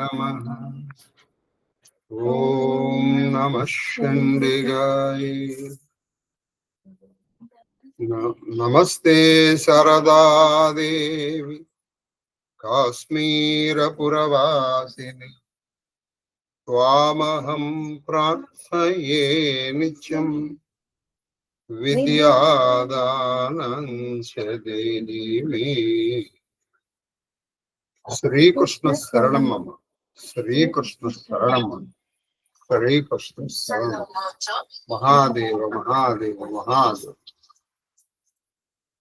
नमः। ॐ नमः नमस्ते शारदा देवी काश्मीरपुरवासिनि। त्वामहं प्रार्थये नित्यम् विद्यादानं च देहि मे శ్రీకృష్ణ శరణం. శ్రీకృష్ణ శరణం. మహాదేవ మహాదేవ మహాదేవ.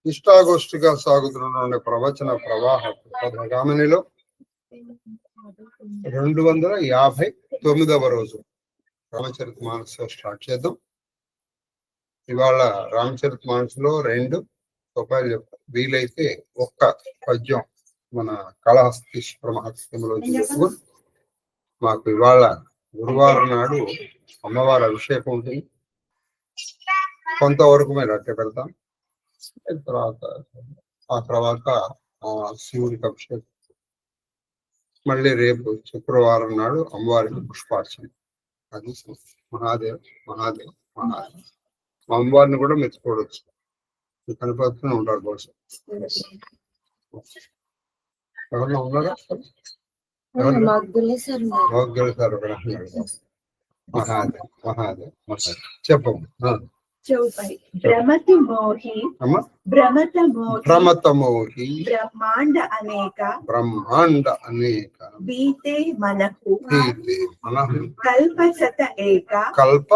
ఇష్టాగోష్ఠిగా సాగుతున్న ప్రవచన ప్రవాహ ప్రధాగామినిలో రెండు వందల యాభై తొమ్మిదవ రోజు రామచరిత మానస స్టార్ట్ చేద్దాం. ఇవాళ రామచరిత మానసులో రెండు రూపాయలు చెప్తాం వీలైతే ఒక్క పద్యం మన కళహస్తి మహత్యంలో మాకు ఇవాళ గురువారం నాడు అమ్మవారి అభిషేకం ఉంటుంది కొంతవరకు మేము అట్టే పెడతాం. తర్వాత ఆ తర్వాత ఆ శివుడికి అభిషేకం. మళ్ళీ రేపు శుక్రవారం నాడు అమ్మవారికి పుష్పార్చన. అది మహాదేవ్ మహాదేవ్ మహాదేవ్. మా అమ్మవారిని కూడా మెచ్చుకోవచ్చు. కనపడుతూనే ఉంటారు బహుశా. ఎవరన్నా ఉన్నారా? మగ్గులే సార్. మహాదేవ్ మహాదేవ్. మహాదేవ్. చెప్పము ఆ, చౌపై. భ్రమతి మోహి అమ్మ? భ్రమత మోహి ప్రమతమోహి బ్రహ్మాండ అనేక బ్రహ్మాండ అనేక. బీతే మనకు మనః కల్ప సత ఏక కల్ప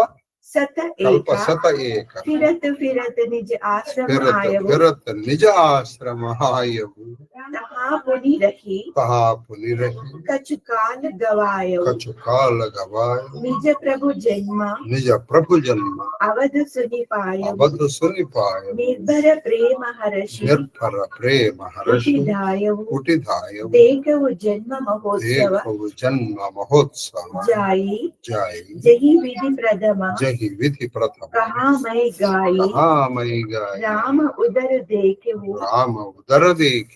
సత కల్ప ఏక శత ఏక ఫిరత్ ఫిరత్ నిజ ఆశ్రమ విరత ఆయవు విరత నిజ ఆశ్రమ హాయవు తహా పుని రహి తహా పునిరహి కచు కాల గవాయవు కచు కాల గవాయ నిజ ప్రభు జన్మ నిజ ప్రభు జన్మ అవధ సునిపాయవు అబద్ధ సునిపాయ నిర్భర ప్రేమ హరషి నిర్భర ప్రేమ హర్షి ఉటిదాయవు కుటిధాయ దేగవు జన్మ మహోత్సవ దేఖవు జన్మ మహోత్సవ జాయి జై जही विधि प्रथम। विधि प्रथम। कहा मैं गाई? महामय गाय राम उदर देखे वो राम उदर देख।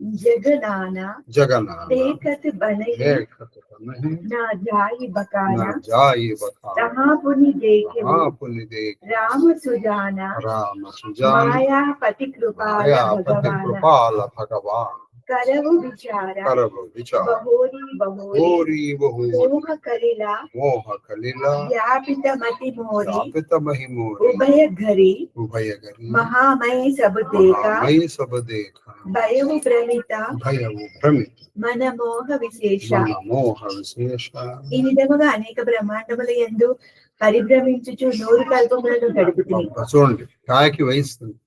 जगदाना जगनाना देखत बने। देखत ना जाई बकाना न जाई बता तहा पुनि देखे हाँ। पुण्य देख। राम सुजाना। राम सुजान। माया पति कृपाल माया पति कृपाल भगवान। करव विचारा करब विचार बहोरी बहोरी होरी बहु मोह कलिला मोह कलिला व्यापित मति मोरी स्थापित महिमोरी उभय घरी उभय गरी महामय सब देखा मई सब देखा భయము ప్రమిత భయము భ్రమిత మన మోహ విశేష మన మోహ విశేష ఈ విధముగా అనేక బ్రహ్మాండముల ఎందు పరిభ్రమించుచు నూరు కల్పములను గడుపుతుంది చూడండి కాకి వయస్తుంది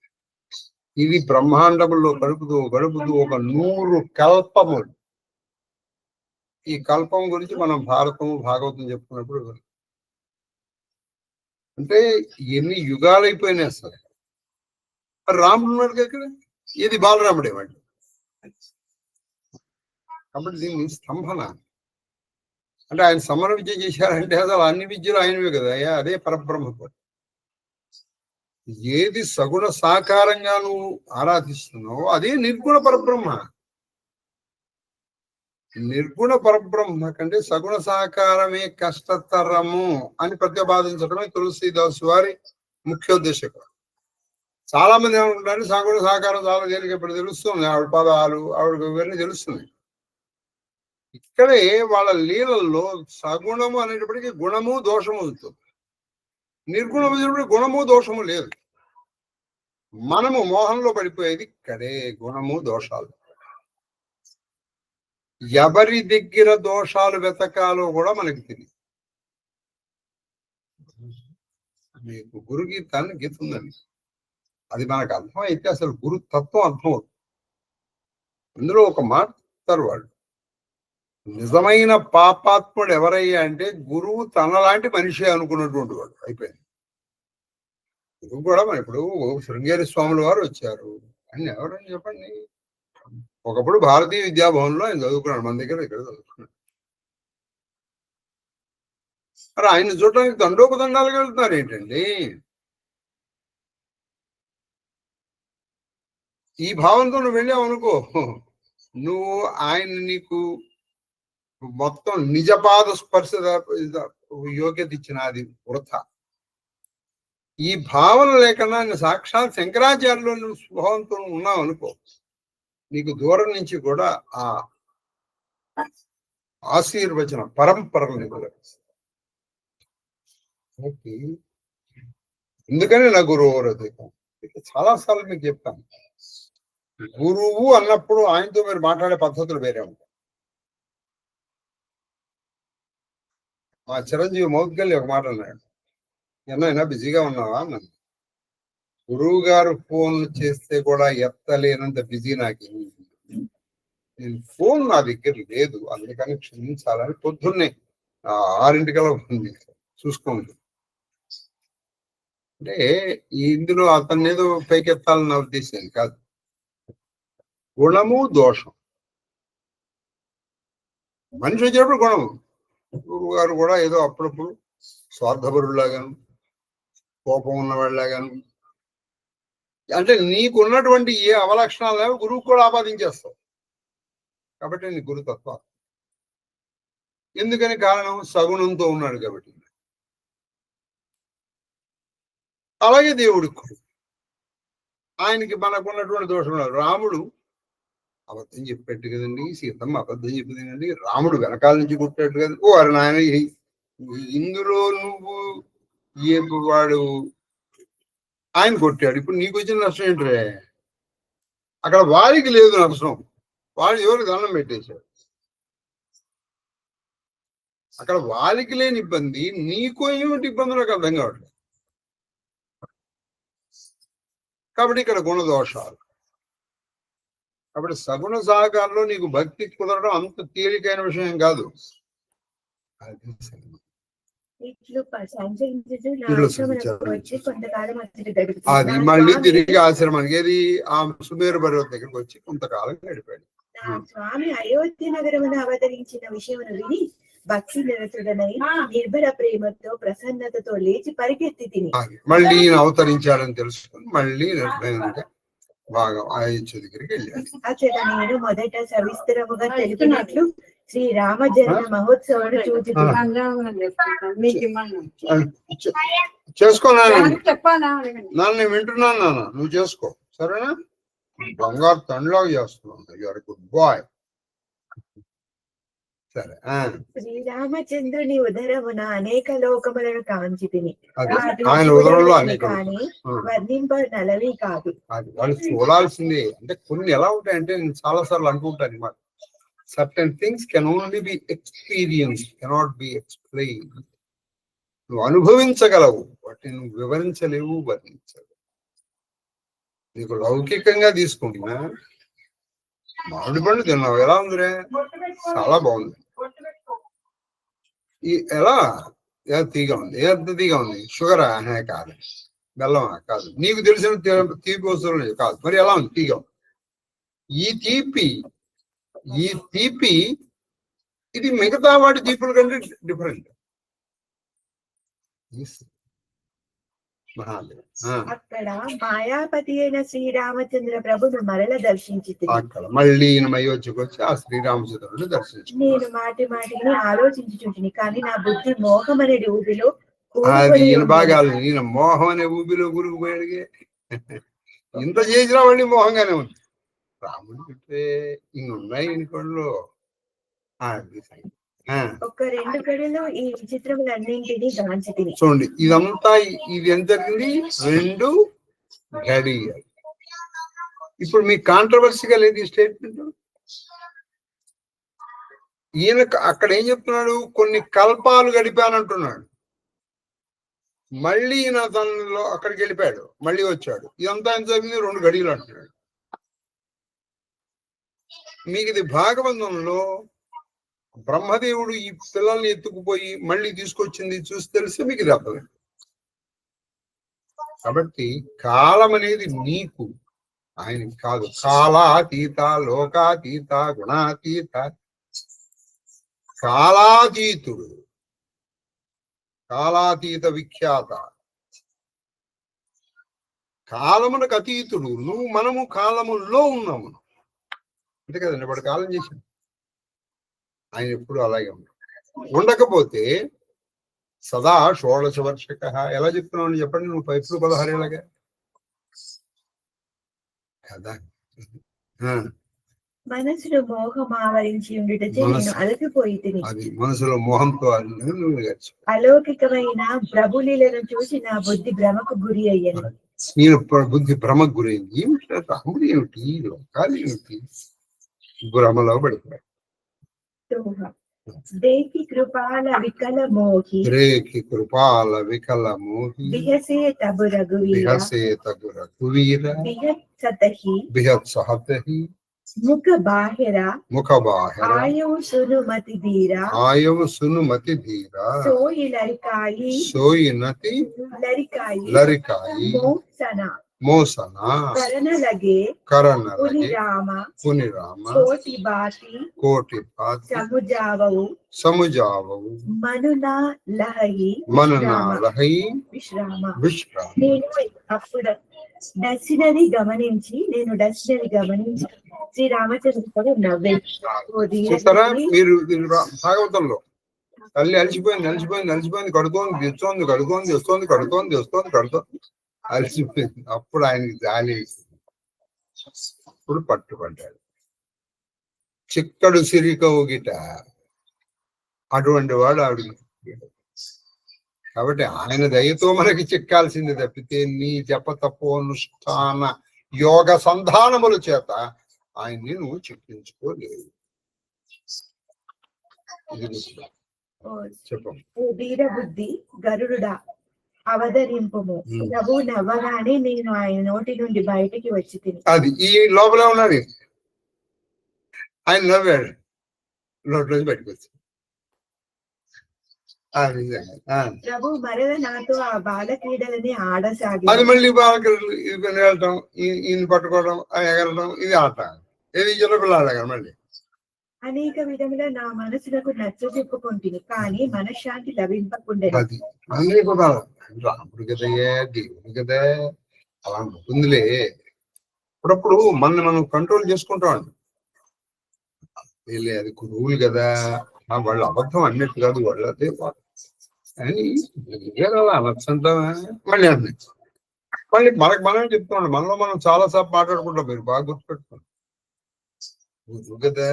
ఇది బ్రహ్మాండములో గడుపుతూ గడుపుతూ ఒక నూరు కల్పములు. ఈ కల్పం గురించి మనం భారతము భాగవతం చెప్పుకున్నప్పుడు అంటే ఎన్ని యుగాలు అయిపోయినాయి అసలు రాముడు ఉన్నాడు ఇక్కడ? ఇది బాలరాముడే వాడు కాబట్టి దీన్ని స్తంభన. అంటే ఆయన సమర విద్య చేశారంటే అసలు అన్ని విద్యలు ఆయనవే కదా? అయ్యా అదే కూడా ఏది సగుణ సాకారంగా నువ్వు ఆరాధిస్తున్నావో అదే నిర్గుణ పరబ్రహ్మ. నిర్గుణ పరబ్రహ్మ కంటే సగుణ సాకారమే కష్టతరము అని ప్రతిపాదించడమే తులసీదాస్ వారి ముఖ్యోద్దేశం చాలా మంది ఏమనుకుంటారు సగుణ సాకారం చాలా తేలిక ఇప్పుడు తెలుస్తుంది ఆవిడ పదాలు ఆవిడ ఇవన్నీ తెలుస్తుంది. ఇక్కడే వాళ్ళ లీలల్లో సగుణము అనేటప్పటికీ గుణము దోషము ఉంటుంది. నిర్గుణం గుణము దోషము లేదు. మనము మోహంలో పడిపోయేది ఇక్కడే గుణము దోషాలు. ఎవరి దగ్గర దోషాలు వెతకాలో కూడా మనకి తెలియదు మీకు గురు గీతాన్ని గీత ఉందండి. అది మనకు అర్థమైతే అసలు గురు తత్వం అర్థమవుతుంది. అందులో ఒక మాట చెప్తారు వాళ్ళు. నిజమైన పాపాత్ముడు ఎవరయ్యా అంటే గురువు తనలాంటి మనిషి అనుకున్నటువంటి వాడు. అయిపోయింది. కూడా మన ఇప్పుడు శృంగేరి స్వాముల వారు వచ్చారు. అని ఎవరని చెప్పండి? ఒకప్పుడు భారతీయ విద్యాభవన్లో ఆయన చదువుకున్నాడు మన దగ్గర ఇక్కడ చదువుకున్నాడు. మరి ఆయన చూడడానికి దండోపదండాలుగా వెళ్తున్నారు ఏంటండి? ఈ భావంతో నువ్వు వెళ్ళావు అనుకో నువ్వు ఆయన నీకు మొత్తం నిజపాద స్పర్శ యోగ్యత ఇచ్చిన అది ఈ భావన లేకుండా నేను సాక్షాత్ శంకరాచార్యులు నువ్వు స్వభావంతో ఉన్నావు అనుకో నీకు దూరం నుంచి కూడా ఆ ఆశీర్వచన పరంపరలు నీకు కాబట్టి ఎందుకని నా గురువు రథికం చాలా సార్లు మీకు చెప్తాను గురువు అన్నప్పుడు ఆయనతో మీరు మాట్లాడే పద్ధతులు వేరే ఉంటాయి. మా చిరంజీవి మౌద్గల్లి ఒక మాట అన్నాడు. ఎన్నైనా బిజీగా ఉన్నావా నన్ను గురువు గారు ఫోన్ చేస్తే కూడా ఎత్తలేనంత బిజీ నాకు నేను ఫోన్ నా దగ్గర లేదు. అందుకని క్షమించాలని పొద్దున్నే ఆ, ఆరింటికల్లా చేశాను చూసుకోండి. అంటే ఇందులో అతన్ని ఏదో పైకెత్తాలన్న ఉద్దేశం కాదు. గుణము దోషం. మనిషి వచ్చినప్పుడు గుణము గురువు గారు కూడా ఏదో అప్పుడప్పుడు స్వార్థపరులాగాను కోపం ఉన్నవాళ్ళలాగాను. అంటే నీకు ఉన్నటువంటి ఏ అవలక్షణాలు గురువు కూడా ఆపాదించేస్తావు కాబట్టి నీ గురుతత్వ ఎందుకని కారణం? సగుణంతో ఉన్నాడు కాబట్టి. అలాగే దేవుడికి కూడా. ఆయనకి మనకున్నటువంటి దోషం రాముడు అబద్ధం చెప్పాడు కదండి సీతమ్మ అబద్ధం చెప్పింది కదండి రాముడు వెనకాల నుంచి కొట్టాడు కదా. ఓ అరే నాయన ఇందులో నువ్వు ఏ వాడు ఆయన కొట్టాడు. ఇప్పుడు నీకు వచ్చిన నష్టం ఏంటరే? అక్కడ వారికి లేదు నష్టం. వాడు ఎవరికి దండం పెట్టేశాడు? అక్కడ వారికి లేని ఇబ్బంది నీకు ఏమిటి ఇబ్బంది? నాకు అర్థం కావట్లేదు. కాబట్టి ఇక్కడ గుణదోషాలు కాబట్టి సగుణ సాగాల్లో నీకు భక్తి కుదరడం అంత తేలికైన విషయం కాదు. అది అది. మళ్ళీ తిరిగి ఆశ్రమానికి ఏది ఆ సుమేరు పర్వత దగ్గరికి వచ్చి కొంతకాలం గడిపాడు స్వామి అయోధ్య నగరమున అవతరించిన విషయమును విని భక్తి నిరతుడనై నిర్భర ప్రేమతో ప్రసన్నతతో లేచి పరిగెత్తి తిని. మళ్ళీ అవతరించాడని తెలుసుకుని మళ్ళీ నిర్భయంగా బాగా అయోధ్య దగ్గరికి వెళ్ళాడు అచట నేను మొదట సవిస్తరముగా తెలిపినట్లు శ్రీ రామజన్మ మహోత్సవం చూచి ఆ. మీకు ఇమ్మన్నా చే- చేసుకోనాను చెప్పాలా? అడగండి. నన్ను వింటున్నాను నాన్న. నువ్వు చేసుకో. సరేనా? బంగారు తండ్రిలాగా చేస్తున్నావు. యూఆర్ గుడ్ బాయ్ సరే ఆ, శ్రీరామచంద్రుని ఉదరమున అనేక లోకములను కాంచి తిని. ఆయన ఉదరంలో అనేక కానీ. వర్ణింప నలవి కాదు. అది వాళ్ళు చూడాల్సిందే అంటే కొన్ని ఎలా ఉంటాయంటే నేను చాలా సార్లు అనుకుంటాను certain things can only be experience cannot be explain నువ్వు అనుభవించగలవు వాటిని నువ్వు వివరించలేవు వర్ణించలేవు. నీకు లౌకికంగా తీసుకుంటున్నా మామిడి పండు తిన్నావు ఎలా ఉందిరే? చాలా బాగుంది. ఈ ఎలా? తీగా ఉంది? ఎంత తీగా ఉంది? షుగరా? హే, కాదు. బెల్లమా? కాదు. నీకు తెలిసిన తీపి వస్తువులు కాదు. మరి ఎలా ఉంది? తీగ ఈ తీపి ఈ తీపి ఇది మిగతా వాటి తీపుల కంటే డిఫరెంట్ అక్కడ మాయాపతి అయిన శ్రీరామచంద్ర ప్రభును మరల దర్శించి అక్కడ మళ్ళీ అయోధ్యకు వచ్చి ఆ శ్రీరామచంద్రుడిని దర్శించు నేను మాటి మాటిని ఆలోచించుచుంటిని కానీ నా బుద్ధి మోహం అనేది ఊబిలో అది ఈయన మోహం అనే ఊబిలో గురుకుపోయాడుగే ఇంత చేసినా మళ్ళీ మోహంగానే ఉంది. రాముడు అంటే ఇన్నున్నాయి ఒక రెండు ఈ విచిత్రములన్నింటినీ చూడండి ఇదంతా ఇది ఎంత జరిగింది? రెండు గడియలు ఇప్పుడు మీ కాంట్రవర్సీగా లేదు ఈ స్టేట్మెంట్ ఈయన అక్కడ ఏం చెప్తున్నాడు? కొన్ని కల్పాలు గడిపానంటున్నాడు. మళ్ళీ ఈయన తనలో అక్కడికి వెళ్ళిపోయాడు. మళ్ళీ వచ్చాడు. ఇదంతా ఎంత జరిగింది? రెండు గడియలు అంటున్నాడు. మీకు ఇది భాగవతంలో బ్రహ్మదేవుడు ఈ పిల్లల్ని ఎత్తుకుపోయి మళ్ళీ తీసుకొచ్చింది చూసి తెలిస్తే మీకు ఇది అర్థం కాబట్టి కాలం అనేది నీకు ఆయన కాదు. కాలాతీత లోకాతీత గుణాతీత. కాలాతీతుడు. కాలాతీత విఖ్యాత. కాలమునకు అతీతుడు. నువ్వు మనము కాలములో ఉన్నాము అంతే కదండి వాడు కాలం చేసింది ఆయన ఎప్పుడు అలాగే ఉంటాడు. ఉండకపోతే సదా షోడశ వర్షక ఎలా చెప్తున్నావు చెప్పండి నువ్వు ఎప్పుడు పదహారేళ్ళగా? కదా. ఆ, మనసును మోహం ఆవరించి ఉండుటచే నేను అలసిపోయి అది మనసులో మోహంతో అలౌకికమైన ప్రభులీలను చూసి నా బుద్ధి భ్రమకు గురి అయ్యాను. నేను బుద్ధి భ్రమకు గురైంది ఏమిటి రాముడు ఏమిటి? లోకాలు ఏమిటి? భ్రమలో పడిపోయాడు దేకి కృపాల వికల మోహి రేకి కృపాల వికల మోహి బిహసే తబు రఘువీర బిహసే తగు రఘువీర బిహత్ సతహి బిహత్ సహతహి ముఖ బాహిర ముఖ బాహర ఆయు సునుమతి ధీర ఆయవు సునుమతి ధీర సోయి లరికాయి సోయినతి లరికాయి లరికాయి మోసన? కరణలగి పునిరామ పునిరామ కోటి సముజావవు సముజావవు మనున లహయి మననాలహై విశ్రామ విశ్రామ. నేను అప్పుడు గమనించి నేను డస్సినని గమనించి శ్రీ రామచంద్ర నవ్వే. చూస్తారా? మీరు భాగవతంలో. తల్లి అలసిపోయింది అలసిపోయింది అలసిపోయింది కడుతోంది తెస్తోంది కడుతోంది తెస్తోంది కడుతోంది తెస్తోంది కడుతోంది. అలసిపోయింది అప్పుడు ఆయనకి జాలి వేసింది. అప్పుడు పట్టుపడ్డాడు చిక్కడు సిరికవుగిట అటువంటి వాడు ఆవిడ కాబట్టి ఆయన దయతో మనకి చిక్కాల్సింది తప్పితే నీ జప తపోనుష్ఠాన యోగ సంధానముల చేత ఆయన్ని నువ్వు చిక్కించుకోలేవు ఇది గుర్తు. ఓ అవతరింపుము. ప్రభు నవ్వగానే నేను ఆయన నోటి నుండి బయటికి వచ్చి తిని. అది ఈ లోపల ఉన్నది. ఆయన నవ్వాడు. నోట్లోంచి బయటకు వచ్చి. ప్రభు మరల నాతో ఆ బాల క్రీడలని ఆడసాగి అది మళ్ళీ బాగా వెళ్ళటం ఈ- ఈయన పట్టుకోవడం ఎగరడం ఇది ఆట ఏది చిన్నపిల్ల ఆడగా మళ్ళీ? అనేక విధముల నా మనసులకు నచ్చ చెప్పుకుంటుంది కానీ మనశ్శాంతి లభింపకుండా అది కూడా రాముడు కదయ్యే దేవుడు కదా అలా ఉంటుందిలే. అప్పుడప్పుడు మనల్ని మనం కంట్రోల్ చేసుకుంటాం వీళ్ళే అది గురువులు కదా. వాళ్ళు అబద్ధం అన్నట్టు కాదు వాళ్ళు అదే వా- అని నిజంగా అలా అనొచ్చంటావా? మళ్ళీ అన్నీ మళ్ళీ మనకు మనమే చెప్తున్నాడు మనలో మనం చాలాసార్లు మాట్లాడుకుంటాం మీరు బాగా గుర్తుపెట్టుకోండి. గురువు కదా?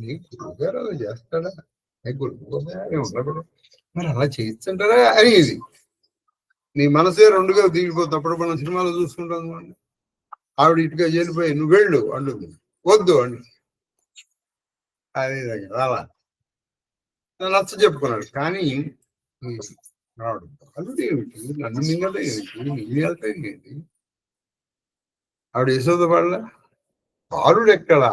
నీ గురువు అలా చేస్తాడా? ఏ మరి అలా చేయిస్తుంటారా అని ఇది. నీ మనసే రెండుగా దిగిపోతున్నప్పుడు మనం సినిమాలో చూసుకుంటాం అనుకోండి ఆవిడ ఇటుగా చేరిపోయి నువ్వు వెళ్ళు అండు వద్దు అండు అదే అలా. నచ్చ చెప్పుకున్నాడు. కానీ ఈ ఆవిడ ఏమిటి? నన్ను మింగలే ఏమిటి? ఏంటి? ఆవిడ యశోద వాళ్ళ బాలుడు ఎక్కడా?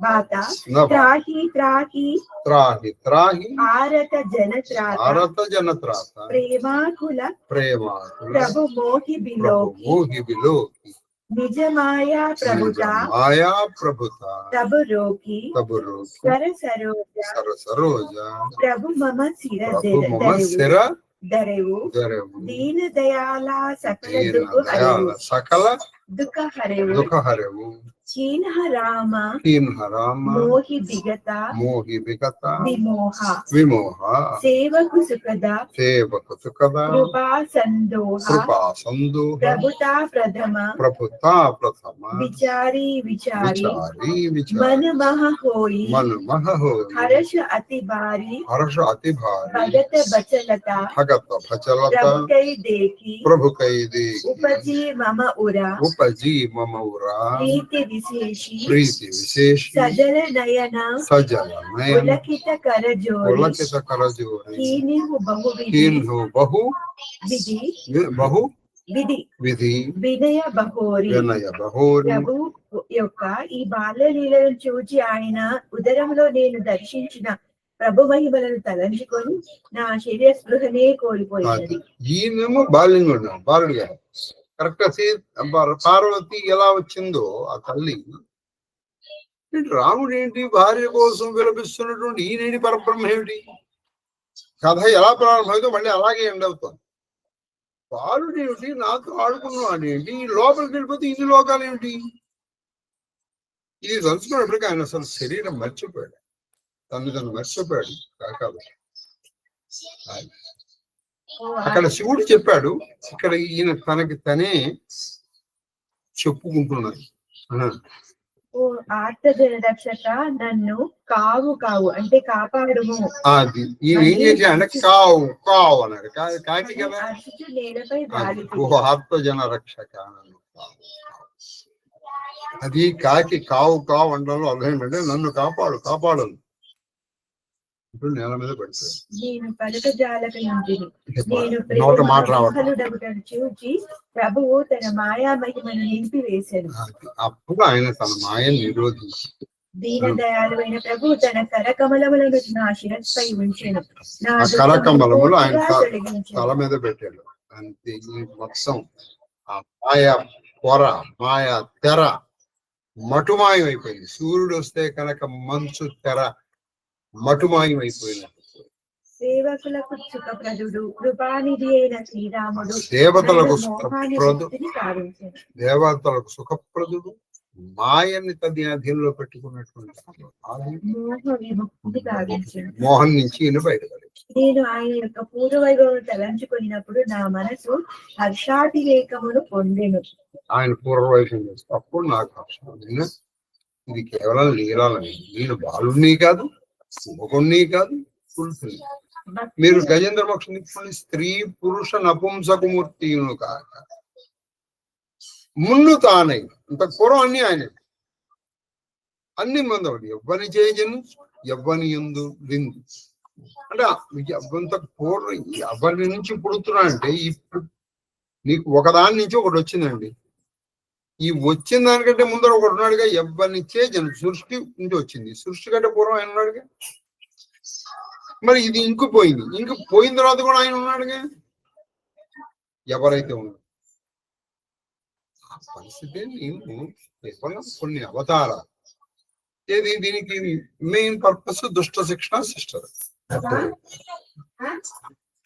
న భాష బాత న భా- త్రాహి త్రాహి త్రాహి త్రాహి ఆరత జన త్రాత భారత జనత్రాత ప్రేమాకుల ప్రేమ ప్రభు మోహి ప్రభు బిలోకి మోహి విలోకి నిజమాయా ప్రభుత మాయా ప్రభుత ప్రభు రోకి కబురు సర సరోజ సర సరోజ ప్రభు మమ శిర ప్రభు మమ శిర దరెవు దరవు దీన దయాల సకల దీన దుఃఖ దయాల चीन्ह राम चीन्ह राम मोहि विगत मोहि विगत विमोह। विमोह। सेवकु सुखद सेवकु सुखद कृपा संदोह कृपा संदोह प्रभुता प्रथमा प्रभुता प्रथम विचारी विचारी विचारी मन मह होई। मन मह होई। हर्ष अति भारी। हर्ष अति भारी। भगत बचलता भगत बचलता प्रभु कई देखी। प्रभु कई देखी। उपजी मम उरा। उपजी मम उरा। प्रीति మమ ఉరా ప్రీతి విశేషి ప్రీతి విశేషి సజల నయన సజల నయన పులకిత కరజోరి పులకిత కరజోరి కీనిహు బహు విధి కీన్హు బహు విధి వి- బహు విధి విధి వినయ బహోరి వినయ బహోరి ప్రభు యొక్క ఈ బాల్యలీలను చూచి ఆయన ఉదరంలో నేను దర్శించిన ప్రభు మహిమలను తలంచుకొని నా శరీర స్పృహనే కోల్పోయినది ఈయనేమో బాల్యంగా ఉన్నాడు బాలుడుగా కరెక్ట్ సీ పార్వతి ఎలా వచ్చిందో ఆ తల్లి రాముడు ఏంటి? భార్య కోసం విలపిస్తున్నటువంటి ఈయనేంటి పరబ్రహ్మ ఏమిటి? కథ ఎలా ప్రారంభమైందో మళ్ళీ అలాగే ఎండ్ అవుతుంది. బాలుడేమిటి నాతో ఆడుకున్నవాడు ఏంటి? ఈ లోపలికి వెళ్ళిపోతే ఇన్ని లోకాలు ఏమిటి? ఇది తలుచుకున్నప్పటికీ ఆయన అసలు శరీరం మర్చిపోయాడు. తను తను మర్చిపోయాడు. కాకపోతే అక్కడ శివుడు చెప్పాడు ఇక్కడ ఈయన తనకి తనే చెప్పుకుంటున్నాడు ఆ, ఓ ఆర్తజన రక్షక నన్ను కావు కావు అంటే కాపాడుము. అది. ఈయన ఏం చేశాడు అంటే కావు కావు అన్నాడు. కాకి కదా? అర్చుచు నేలపై అది. ఓ రక్షక కాకి కావు కావు అర్థం ఏంటంటే నన్ను కాపాడు కాపాడు. అని. ఇప్పుడు నేల మీద పడిపోయాడు మాట ప్రభువు తన మాయా మహిమను అప్పుడు ఆయన తన మాయను నిరోధించి దీన దయాలువైన ప్రభు తన కరకమలములను నా శిరస్పై ఉంచెను నా ఆ కరకమలములు ఆయన. తల మీద పెట్టాడు. అంతే మొత్తం ఆ మాయా పొర మాయా తెర మటుమాయం అయిపోయింది సూర్యుడు వస్తే కనుక మంచు తెర మటుమాయం అయిపోయినట్టు సేవకులకు సుఖప్రదుడు కృపానిధి అయిన శ్రీరాముడు దేవతలకు సుఖప్రదు. దేవతలకు సుఖప్రదుడు మాయని తది అధీనంలో పెట్టుకున్నటువంటి మోహన్ నుంచి ఈయన బయటపడి నేను ఆయన యొక్క పూర్వవైభవం తలంచుకున్నప్పుడు నా మనసు హర్షాతిరేకమును పొందెను. ఆయన పూర్వవైఫం చేస్తే అప్పుడు నాకు నేను ఇది కేవలం లీలాలని. నేను బాలుని కాదు యువకుణ్ణి కాదు పురుషుని మీరు గజేంద్ర మోక్షని స్త్రీ పురుష నపుంసకమూర్తిను కాక మున్ను తానై ఇంత పూర్వం అన్ని ఆయన. అన్ని మందవాడు ఎవ్వని చేయజను ఎవ్వని ఎందు విందు. అంటే అంత పూర్వం ఎవరి నుంచి పుడుతున్నా అంటే ఇప్పుడు నీకు ఒకదాని నుంచి ఒకటి వచ్చిందండి. ఈ వచ్చిన దానికంటే ముందర ఒకటి ఉన్నాడుగా ఎవ్వరిని జన సృష్టి నుంచి వచ్చింది. సృష్టి కంటే పూర్వం ఆయన ఉన్నాడుగా? మరి ఇది ఇంకు పోయింది. పోయిన తర్వాత కూడా ఆయన ఉన్నాడుగా? ఎవరైతే ఉన్నారు? ఆ పరిస్థితి నేను కేవలం కొన్ని అవతార ఏది? దీనికి మెయిన్ పర్పస్ దుష్ట శిక్షణ సిస్టర్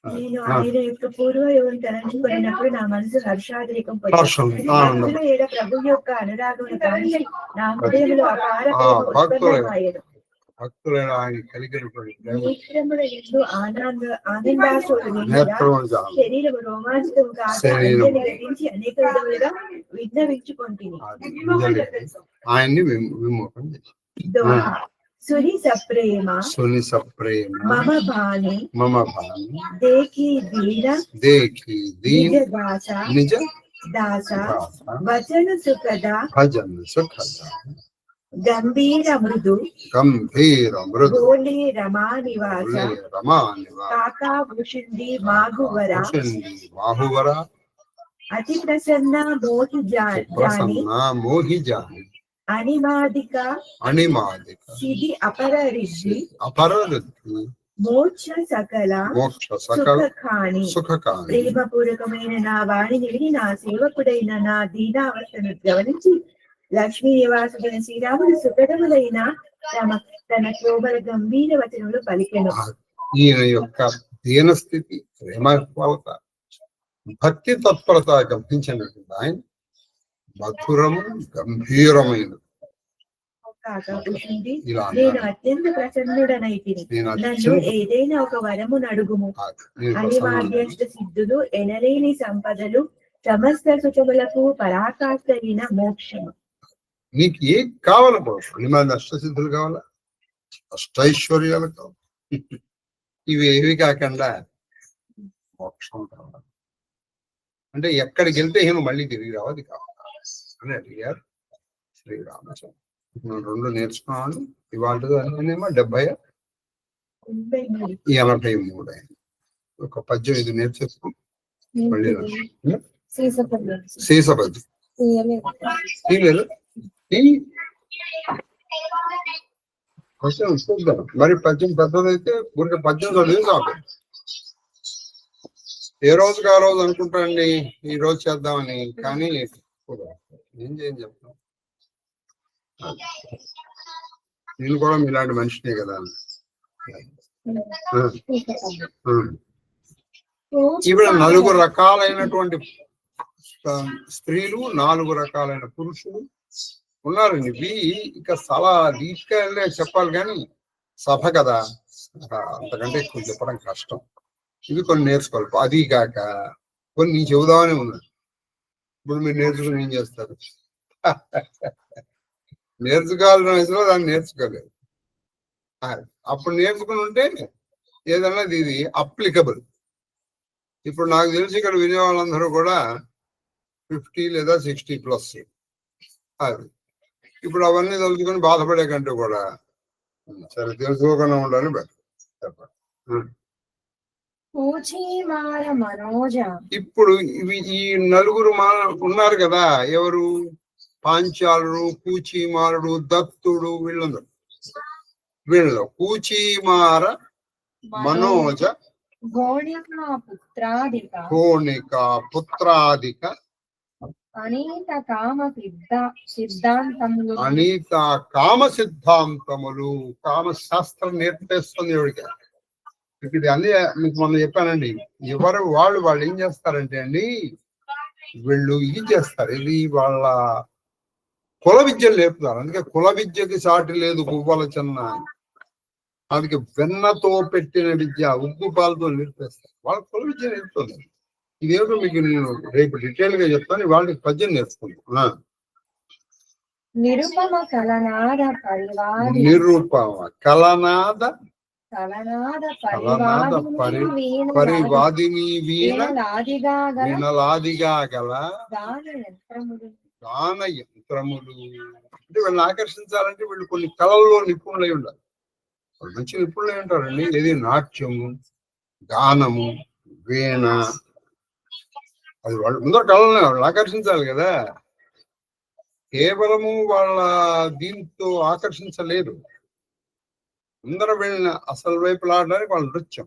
నేను ఆయన యొక్క పూర్వవైభవం తలంచుకున్నప్పుడు నా మనసు హర్షాతిరేకం హర్షం, పొందింది ఏడ ప్రభు యొక్క అనురాగమును కాంచి నా హృదయంలో అపార ఉత్పన్నమాయెను. భక్తులైన ఆయన కలిగినటువంటి శరీరం. అంజలి గతించి అనేక విధములుగా. ఆయన్ని విము- सुनि सप्रेम मम भाने। मम भाने। देखी दीन। देखी दीन। दासा। निज दासा। वचन सुखदा। भजन सुखदा। गंभीर मृदु। गंभीर मृदु। बोले रमा निवास। रमा निवास। काका भूषिंदी माहुवरा भूषिंदी माहुवरा अति प्रसन्ना मोहि जानी प्रसन्न मोहि जान। అనిమాదిక అణిమాదిక సిది అపరరిషి అపరరుద్ధి మోక్ష సకల మోక్ష సకల ప్రేమపూర్వకమైన నా వాణిని విని నా సేవకుడైన నా దీనావస్థను గమనించి లక్ష్మీ నివాసుడైన శ్రీరాముడు సుఖదములైన తమ తన శోభల గంభీర వచనములు పలికెను. ఈయన యొక్క దీనస్థితి ప్రేమవత భక్తి తత్పరత గమనించినటువంటి ఆయన మధురము గంభీరమైన కాక భూషుండి ఇలా నేను అన్నాడు. అత్యంత ప్రసన్నుడనైతిని నన్ను ఏదైనా ఒక వరము నడుగుము. అనివార్యష్ట సిద్ధులు ఎనలేని సంపదలు సమస్త సుఖములకు పరాకాష్ఠైన మోక్షము. నీకు ఏం కావాలి మంది అష్టసిద్ధులు కావాలా? అష్టైశ్వర్యాలు కావాలి? ఇవి ఏవి కాకుండా మోక్షం కావాలి? అంటే ఎక్కడికి వెళ్తే ఈయన మళ్ళీ తిరిగి రావాలి కావాలి. అని అడిగారు శ్రీరామచంద్ర. మనం రెండు నేర్చుకున్నాను ఇవాళ అనేమో డెబ్బై. ఎనభై మూడు అయింది. ఒక పద్యం ఇది నేర్చేసుకో మళ్ళీ తీ. పద్యం చూద్దాం. మరి పద్యం పెద్దదైతే గురికి పద్యం చదివి చాలు ఏ రోజుకి ఆ రోజు అనుకుంటాండి ఈ రోజు చేద్దామని. కానీ ఏం చేయని చెప్తాం నేను కూడా మీలాంటి మనిషినే కదా. ఈవిడ నలుగురు రకాలైనటువంటి స్త్రీలు నాలుగు రకాలైన పురుషులు ఉన్నారండి ఇవి ఇక చాలా డీప్గా చెప్పాలి కానీ సభ కదా. అంతకంటే ఎక్కువ చెప్పడం కష్టం. ఇవి కొన్ని నేర్చుకోవాలి. అది కాక కొన్ని నేను చెబుదామని ఉన్నాను. ఇప్పుడు మీరు నేర్చుకుని ఏం చేస్తారు? నేర్చుకోవాల్సిన వయసులో దాన్ని నేర్చుకోలేదు. అప్పుడు నేర్చుకుని ఉంటే ఏదన్నా ఇది అప్లికబుల్ ఇప్పుడు నాకు తెలిసి ఇక్కడ వినే వాళ్ళందరూ కూడా ఫిఫ్టీ లేదా సిక్స్టీ ప్లస్ అది. ఇప్పుడు అవన్నీ తలుచుకొని బాధపడే కంటే కూడా సరే తెలుసుకోకుండా ఉండాలి బెటర్. చెప్పండి. ఇప్పుడు ఈ నలుగురు మా ఉన్నారు కదా ఎవరు? పాంచాలుడు కూచిమారుడు దత్తుడు వీళ్ళందరూ. వీళ్ళు కూచిమార మనోజ గోణికా పుత్రాదిక అనీత కామ సిద్ధ సిద్ధాంతములు. అనీత కామ సిద్ధాంతములు కామ శాస్త్రం నేర్పేస్తుంది ఎవరికి ఇది అన్ని మీకు మొన్న చెప్పానండి. ఎవరు వాళ్ళు వాళ్ళు ఏం చేస్తారంటే అండి వీళ్ళు ఇది చేస్తారు. ఇది వాళ్ళ కుల విద్యలు నేర్పుతారు. అందుకే కుల విద్యకి సాటి లేదు గువ్వల చిన్న అందుకే వెన్నతో పెట్టిన విద్య ఉగ్గు పాలతో నేర్పేస్తారు. వాళ్ళ కుల విద్య నేర్పుతుంది. ఇదేమిటో మీకు నేను రేపు డీటెయిల్గా చెప్తాను. వాళ్ళకి పద్యం నేర్చుకుంటాను నిరుపమ కలనాద నిరూపమ కలనాద కలనాద పరి- పరివాదిని వీణలాదిగా గల గాన యంత్రములు అంటే వీళ్ళని ఆకర్షించాలంటే వీళ్ళు కొన్ని కళల్లో నిపుణులై ఉండాలి వాళ్ళు మంచి నిపుణులై ఉంటారండి ఏది నాట్యము గానము వీణ అది వాళ్ళు ముందర కళలనే వాళ్ళు ఆకర్షించాలి కదా కేవలము వాళ్ళ దీంతో ఆకర్షించలేదు ముందర వెళ్ళిన అసలు వైపు లాడడానికి వాళ్ళ నృత్యం.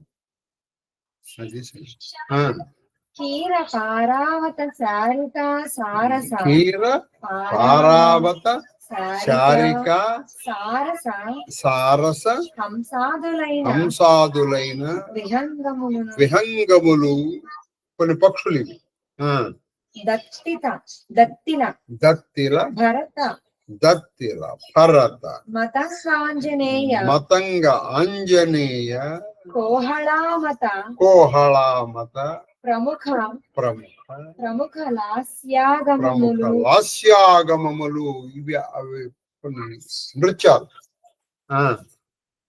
అది కీర పారావత సారిక సారస పారావత సారస సారస హంసాదులైన హంసాదులైన విహంగములను విహంగములు కొన్ని పక్షులు ఇవి. దత్తిత దత్తిల దత్తిల భరత దత్తిల భరత మతాంజనేయ మతంగ ఆంజనేయ కోహళామత కోహళామత ప్రముఖ ప్రముఖ ప్రముఖ లాస్యాగమములు లాస్యాగమములు ఇవి అవి కొన్ని నృత్యాలు. ఆ.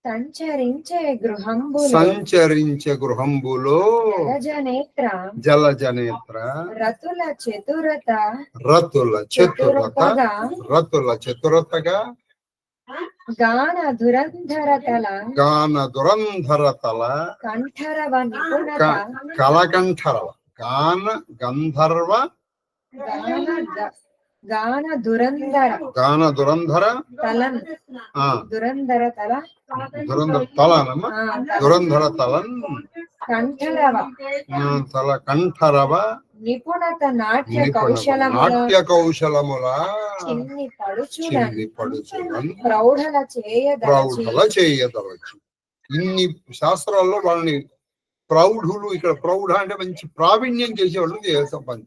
సంచరించే గృహంబులు. సంచరించే గృహంబులో. జలజనేత్ర. జలజనేత్ర. రతుల చతురత. రతుల చతురత. రతుల చతురతగా. గాన దురంధరతల. గాన దురంధరతల. కంఠరవ నిపుణత. క- కలకంఠరవ గాన గంధర్వ. గాన గాన దురంధర. గాన దురంధర. తలన్. దురంధర తల. దురంధర తలనమ్మ. ఆ, దురంధర తలన్. కంఠరవ. తల కంఠరవ. నిపుణత నాట్య నాట్య కౌశలముల. చిన్ని పడుచుల చిన్ని పడుచులను ప్రౌఢల చేయదలచి. ప్రౌఢల చేయదవచ్చు ఇన్ని శాస్త్రాల్లో వాళ్ళని ప్రౌఢులు ఇక్కడ ప్రౌఢ అంటే మంచి ప్రావీణ్యం చేసేవాళ్ళు చేస్తాం పని.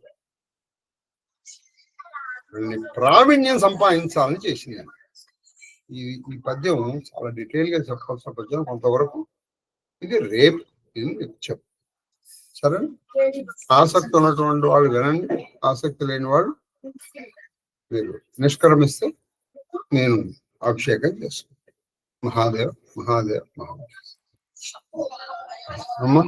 వీళ్ళని ప్రావీణ్యం సంపాదించాలని చేసింది ఈ ఈ పద్యం చాలా డీటెయిల్గా చెప్పాల్సిన పద్యం కొంతవరకు ఇది రేపు ఇది చెప్పు సరే? ఆసక్తి ఉన్నటువంటి వాళ్ళు వినండి. ఆసక్తి లేని వాళ్ళు మీరు నిష్క్రమిస్తే నేను అభిషేకం చేసుకుంటాను మహాదేవ్ మహాదేవ్ మహాదేవ్ అమ్మా